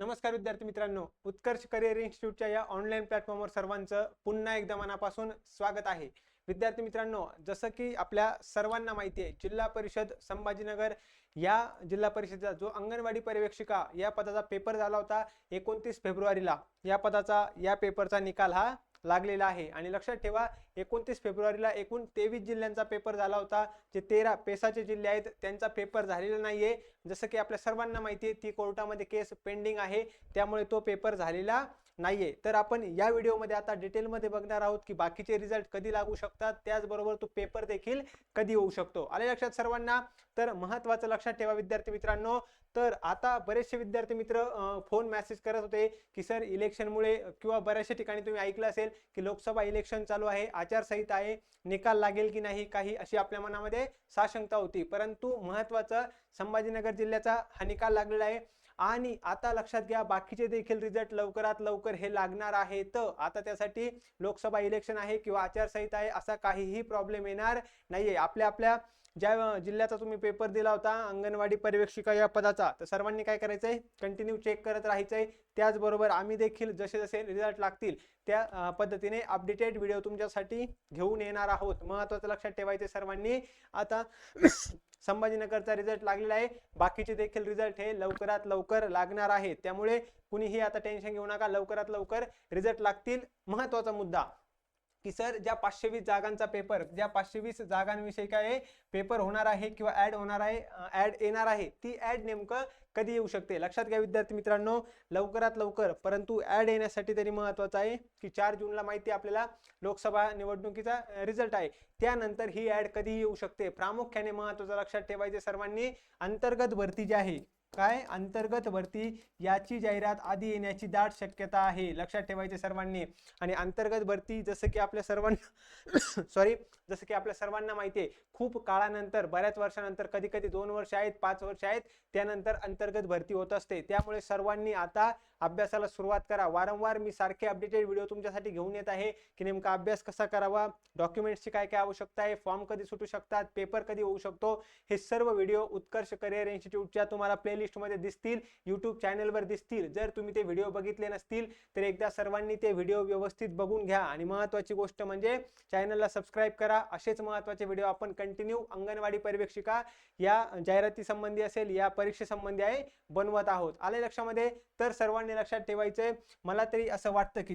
नमस्कार विद्यार्थी मित्रांनो उत्कर्ष करिअर इन्स्टिट्यूटच्या या ऑनलाईन प्लॅटफॉर्मवर सर्वांचं पुन्हा एकदा मनापासून स्वागत आहे. विद्यार्थी मित्रांनो जसं की आपल्या सर्वांना माहिती आहे जिल्हा परिषद संभाजीनगर या जिल्हा परिषदेचा जो अंगणवाडी पर्यवेक्षिका या पदाचा पेपर झाला होता एकोणतीस फेब्रुवारीला. या पदाचा या पेपरचा निकाल हा लागलेला आहे. आणि लक्षात ठेवा एकोणतीस फेब्रुवारीला एकूण तेवीस जिल्ह्यांचा पेपर झाला होता. जे तेरा पेसाचे जिल्हे आहेत त्यांचा पेपर झालेला नाही आहे जसं की आपल्या सर्वांना माहिती आहे ती कोर्टामध्ये केस पेंडिंग आहे. त्यामुळे तो पेपर झालेला नाहीये. तर आपण या व्हिडिओमध्ये आता डिटेलमध्ये बघणार आहोत की बाकीचे रिझल्ट कधी लागू शकतात. त्याचबरोबर तो पेपर देखील कधी होऊ शकतो. आले लक्षात सर्वांना? तर महत्वाचं लक्षात ठेवा विद्यार्थी मित्रांनो. तर आता बरेचसे विद्यार्थी मित्र फोन मेसेज करत होते की सर इलेक्शनमुळे किंवा बऱ्याचशा ठिकाणी तुम्ही ऐकलं असेल की लोकसभा इलेक्शन चालू आहे आचारसंहिता आहे निकाल लागेल की नाही? काही अशी आपल्या मनामध्ये साशंकता होती. परंतु महत्वाचं संभाजीनगर जिल्ह्याचा हा निकाल लागलेला आहे. आणि आता लक्षात घ्या बाकीचे देखील रिझल्ट लवकरात लवकर हे लागणार आहे तर आता त्यासाठी लोकसभा इलेक्शन आहे किंवा आचारसंहिता आहे असा काहीही प्रॉब्लेम येणार नाहीये. आपल्या आपल्या ज्या जिल्ह्याचा तुम्ही पेपर दिला होता अंगणवाडी पर्यवेक्षिका या पदाचा तर सर्वांनी काय करायचंय? कंटिन्यू चेक करत राहायचंय. त्याचबरोबर आम्ही देखील जसे जसे रिझल्ट लागतील त्या पद्धतीने अपडेटेड व्हिडिओ तुमच्यासाठी घेऊन येणार आहोत. महत्वाचं लक्षात ठेवायचे सर्वांनी. आता संभाजीनगरचा रिझल्ट लागलेला आहे. बाकीचे देखील रिझल्ट हे लवकरात लवकर लवकर लागणार आहे. त्यामुळे कुणीही आता टेन्शन घेऊ नका. लवकरात लवकर रिझल्ट लागतील. महत्त्वाचा मुद्दा की सर ज्या पाचशे वीस जागांचा पेपर ज्या पाचशे वीस जागांविषयी काय पेपर होणार आहे किंवा ॲड होणार आहे ॲड येणार आहे ती ॲड नेमकं कधी येऊ शकते? लक्षात घ्या विद्यार्थी मित्रांनो लवकरात लवकर परंतु ॲड येण्यासाठी तरी महत्त्वाचं आहे की चार जूनला माहिती आपल्याला लोकसभा निवडणुकीचा रिझल्ट आहे. त्यानंतर ही ॲड कधी येऊ शकते? प्रामुख्याने महत्त्वाचं लक्षात ठेवायचे सर्वांनी अंतर्गत भरती जी आहे काय अंतर्गत भरती याची जाहिरात आधी येण्याची दाट शक्यता आहे लक्षात ठेवायचे सर्वांनी. आणि अंतर्गत भरती जसं की आपल्या सर्वांना सॉरी जसं की आपल्या सर्वांना माहिती आहे खूप काळानंतर बऱ्याच वर्षानंतर कधी कधी दोन वर्ष आहेत पाच वर्ष आहेत त्यानंतर अंतर्गत भरती होत असते. त्यामुळे सर्वांनी आता अभ्यासाला सुरुवात करा. वारंवार मी सारखे अपडेटेड व्हिडिओ तुमच्यासाठी घेऊन येत आहे की नेमका अभ्यास कसा करावा डॉक्युमेंट्सची काय काय आवश्यकता आहे फॉर्म कधी सुटू शकतात पेपर कधी होऊ शकतो हे सर्व व्हिडिओ उत्कर्ष करिअर इन्स्टिट्यूटच्या तुम्हाला प्लेलिस्टमध्ये दिसतील यूट्यूब चॅनलवर दिसतील. जर तुम्ही ते व्हिडिओ बघितले नसतील तर एकदा सर्वांनी ते व्हिडिओ व्यवस्थित बघून घ्या. आणि महत्त्वाची गोष्ट म्हणजे चॅनलला सबस्क्राईब करा. असेच महत्त्वाचे व्हिडिओ आपण कंटिन्यू अंगणवाडी पर्यवेक्षिका या जाहिराती संबंधी असेल या परीक्षेसंबंधी आहे बनवत आहोत. आले लक्षामध्ये? तर सर्वांनी लक्षात ठेवायचंय. मला तरी असं वाटतं की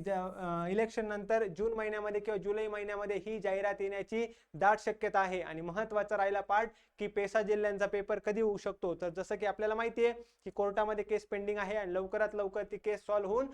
इलेक्शन नंतर जून महिन्यामध्ये किंवा जुलै महिन्यामध्ये ही जाहिरात येण्याची दाट शक्यता आहे. आणि महत्त्वाचा राहिला पार्ट की पेसा जिल्ह्यांचा पेपर कधी होऊ शकतो. तर जसं की आपल्याला माहिती आहे की कोर्टामध्ये केस पेंडिंग आहे आणि लवकरात लवकर ती केस सॉल्व्ह होऊन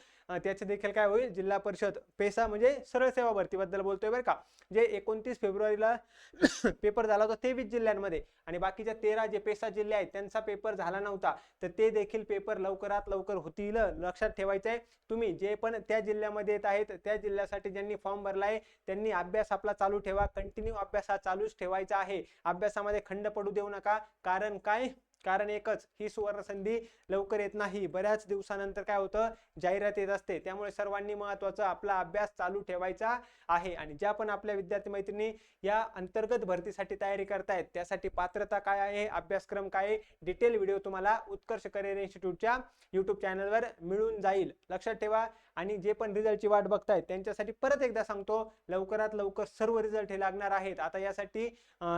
त्याचे देखील काय होईल? जिल्हा परिषद पेसा म्हणजे सरळ सेवा भरतीबद्दल बोलतोय बरं का. जे एकोणतीस फेब्रुवारीला पेपर झाला होता तेवीस जिल्ह्यांमध्ये. आणि बाकीच्या तेरा जे पेसा जिल्हे आहेत त्यांचा पेपर झाला नव्हता. तर ते देखील पेपर लवकरात लवकर होतील लक्षात ठेवायचं आहे तुम्ही जे पण त्या जिल्ह्यामध्ये येत आहेत त्या जिल्ह्यासाठी ज्यांनी फॉर्म भरला आहे त्यांनी अभ्यास आपला चालू ठेवा. कंटिन्यू अभ्यास हा चालूच ठेवायचा आहे. अभ्यासामध्ये खंड पडू देऊ नका. कारण काय? कारण एकच ही सुवर्ण संधी लवकर येत नाही. बऱ्याच दिवसानंतर काय होतं? जाहिरात येत असते. त्यामुळे सर्वांनी महत्वाचं आपला अभ्यास चालू ठेवायचा आहे. आणि ज्या पण आपल्या विद्यार्थी मैत्रिणी या अंतर्गत भरतीसाठी तयारी करतायत त्यासाठी पात्रता काय आहे? अभ्यासक्रम काय आहे? डिटेल व्हिडिओ तुम्हाला उत्कर्ष करिअर इन्स्टिट्यूटच्या युट्यूब चॅनलवर मिळून जाईल. लक्षात ठेवा. आणि जे पण रिझल्टची वाट बघतायत त्यांच्यासाठी परत एकदा सांगतो लवकरात लवकर सर्व रिझल्ट हे लागणार आहेत. आता यासाठी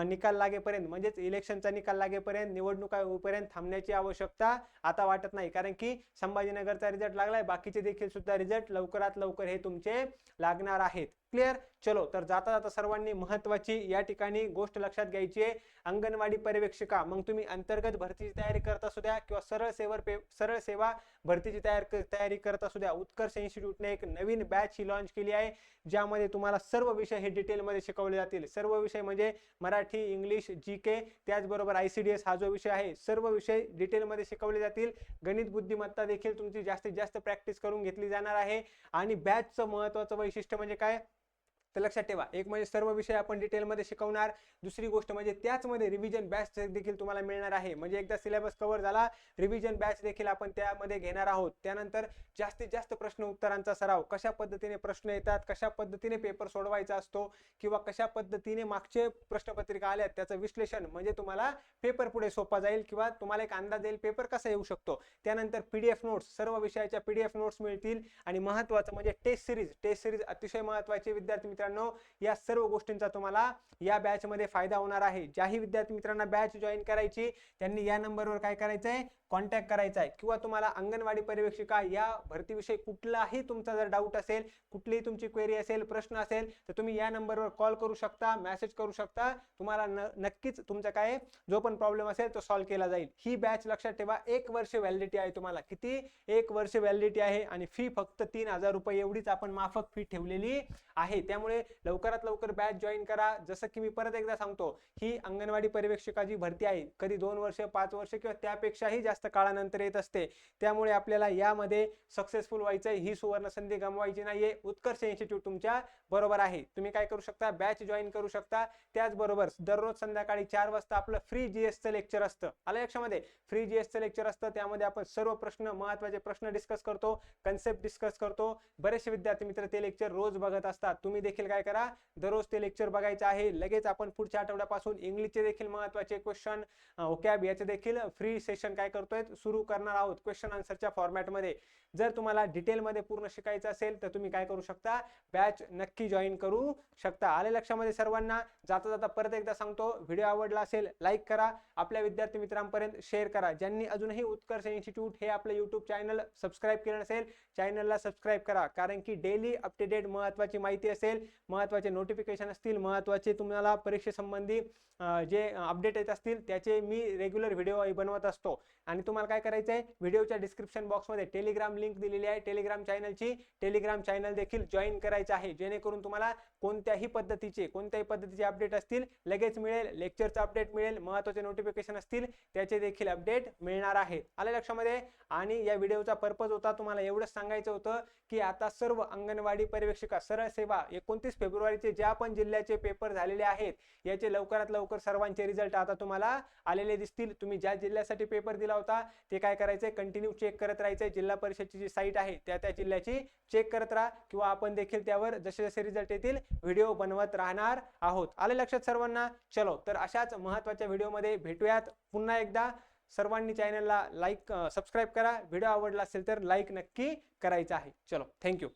निकाल लागेपर्यंत म्हणजेच इलेक्शनचा निकाल लागेपर्यंत निवडणुका होईपर्यंत थांबण्याची आवश्यकता आता वाटत नाही. कारण की संभाजीनगरचा रिझल्ट लागलाय. बाकीचे देखील सुद्धा रिझल्ट लवकरात लवकर हे तुमचे लागणार आहेत. क्लिअर चलो तर जाता जाता सर्वांनी महत्वाची या ठिकाणी गोष्ट लक्षात घ्यायची आहे. अंगणवाडी पर्यवेक्षिका मग तुम्ही अंतर्गत भरतीची तयारी करत असू द्या किंवा सरळ सेवर पे सरळ सेवा भरतीची तयार तयारी करत असू द्या. उत्कर्ष इन्स्टिट्यूटने एक नवीन बॅच ही लॉन्च केली आहे ज्यामध्ये तुम्हाला सर्व विषय हे डिटेलमध्ये शिकवले जातील. सर्व विषय म्हणजे मराठी इंग्लिश जी के त्याचबरोबर आय सी डी एस हा जो विषय आहे सर्व विषय डिटेलमध्ये शिकवले जातील. गणित बुद्धिमत्ता देखील तुमची जास्तीत जास्त प्रॅक्टिस करून घेतली जाणार आहे. आणि बॅचचं महत्वाचं वैशिष्ट्य म्हणजे काय? तर लक्षात ठेवा एक म्हणजे सर्व विषय आपण डिटेलमध्ये शिकवणार दुसरी गोष्ट म्हणजे त्याचमध्ये रिव्हिजन बॅच देखील तुम्हाला मिळणार आहे. म्हणजे एकदा सिलेबस कव्हर झाला रिव्हिजन बॅच देखील आपण त्यामध्ये घेणार आहोत. त्यानंतर जास्तीत जास्त प्रश्न उत्तरांचा सराव कशा पद्धतीने प्रश्न येतात कशा पद्धतीने पेपर सोडवायचा असतो किंवा कशा पद्धतीने मागचे प्रश्नपत्रिका आल्यात त्याचं विश्लेषण म्हणजे तुम्हाला पेपर पुढे सोपा जाईल किंवा तुम्हाला एक अंदाज येईल पेपर कसा येऊ शकतो. त्यानंतर पीडीएफ नोट्स सर्व विषयाच्या पीडीएफ नोट्स मिळतील आणि महत्वाचं म्हणजे टेस्ट सिरीज टेस्ट सिरीज अतिशय महत्वाची विद्यार्थी मित्रांनो या सर्व गोष्टींचा तुम्हाला या बॅचमध्ये फायदा होणार आहे. ज्याही विद्यार्थी मित्रांना बॅच जॉईन करायची त्यांनी या नंबरवर काय करायचं आहे कॉन्टॅक्ट करायचा आहे किंवा तुम्हाला अंगणवाडी पर्यवेक्षिका या भरतीविषयी कुठलाही तुमचा जर डाऊट असेल कुठलीही तुमची क्वेरी असेल प्रश्न असेल तर तुम्ही या नंबरवर कॉल करू शकता मेसेज करू शकता. तुम्हाला न नक्कीच तुमचा काय जो पण प्रॉब्लेम असेल तो सॉल्व्ह केला जाईल. ही बॅच लक्षात ठेवा एक वर्ष व्हॅलिडिटी आहे तुम्हाला. किती? एक वर्ष व्हॅलिडिटी आहे आणि फी फक्त तीन हजार रुपये एवढीच आपण माफक फी ठेवलेली आहे. त्यामुळे लवकरात लवकर बॅच जॉईन करा. जसं की मी परत एकदा सांगतो ही अंगणवाडी पर्यवेक्षकाची भरती आहे कधी दोन वर्ष पाच वर्ष किंवा त्यापेक्षाही जास्त काळानंतर येत असते त्यामुळे आपल्याला यामध्ये सक्सेसफुल व्हायचं ही सुवर्ण संधी गमवायची नाहीये. उत्कर्ष इन्स्टिट्यूट तुमच्या बरोबर आहे. तुम्ही काय करू शकता? बॅच जॉईन करू शकता. त्याचबरोबर दररोज संध्याकाळी चार वाजता आपलं फ्री जीएसचं लेक्चर असतं. आलं लक्षामध्ये? फ्री जीएसचं लेक्चर असतं. त्यामध्ये आपण सर्व प्रश्न महत्त्वाचे प्रश्न डिस्कस करतो कन्सेप्ट डिस्कस करतो. बरेचसे विद्यार्थी मित्र ते लेक्चर रोज बघत असतात. तुम्ही देखील देखील काय करा. दररोज ते लेक्चर बघायचं आहे. लगेच आपण पुढच्या आठवड्यापासून इंग्लिशचे देखील महत्त्वाचे क्वेश्चन ओकॅब याचे देखील फ्री सेशन काय करतोय? सुरू करणार आहोत क्वेश्चन आन्सरच्या फॉर्मॅटमध्ये जर तुम्हाला डिटेलमध्ये पूर्ण शिकायचं असेल तर तुम्ही काय करू शकता? बॅच नक्की जॉईन करू शकता. आले लक्षामध्ये सर्वांना. जाता जाता परत एकदा सांगतो व्हिडिओ आवडला असेल लाईक करा. आपल्या विद्यार्थी मित्रांपर्यंत शेअर करा. ज्यांनी अजूनही उत्कर्ष इन्स्टिट्यूट हे आपलं युट्यूब चॅनल सबस्क्राईब केलं नसेल चॅनलला सबस्क्राईब करा. कारण की डेली अप महत्त्वाची महत्वाची माहिती असेल. महत्त्वाचे नोटिफिकेशन असतील महत्त्वाचे तुम्हाला परीक्षेसंबंधी जे अपडेट येत असतील त्याचे मी रेग्युलर व्हिडिओ बनवत असतो. आणि तुम्हाला काय करायचं आहे व्हिडिओच्या डिस्क्रिप्शन बॉक्समध्ये टेलिग्राम लिंक दिलेली आहे. टेलिग्राम चॅनलची टेलिग्राम चॅनल देखील जॉईन करायचं आहे. जेणेकरून तुम्हाला कोणत्याही पद्धतीचे कोणत्याही पद्धतीचे अपडेट असतील लगेच मिळेल लेक्चरचं अपडेट मिळेल महत्त्वाचे नोटिफिकेशन असतील त्याचे देखील अपडेट मिळणार आहे. आलं लक्षामध्ये? आणि या व्हिडिओचा पर्पज होता तुम्हाला एवढंच सांगायचं होतं की आता सर्व अंगणवाडी पर्यवेक्षिका सरळ सेवा एकोणतीस फेब्रुवारीचे ज्या पण जिल्ह्याचे पेपर झालेले आहेत याचे लवकरात लवकर सर्वांचे रिझल्ट आता तुम्हाला आलेले दिसतील. तुम्ही ज्या जिल्ह्यासाठी पेपर दिला होता ते काय करायचे कंटिन्यू चेक करत राहायचे जिल्हा परिषदची जी साईट आहे त्या त्या जिल्ह्याची चेक करत राहा किंवा आपण देखील त्यावर जसे जसे रिझल्ट येतील व्हिडिओ बनवत राहणार आहोत. आले लक्षात सर्वांना? चलो तर अशाच महत्त्वाच्या व्हिडिओमध्ये भेटूयात पुन्हा एकदा. सर्वांनी चॅनलला लाईक सबस्क्राईब करा. व्हिडिओ आवडला असेल तर लाईक नक्की करायचा आहे. चलो थँक्यू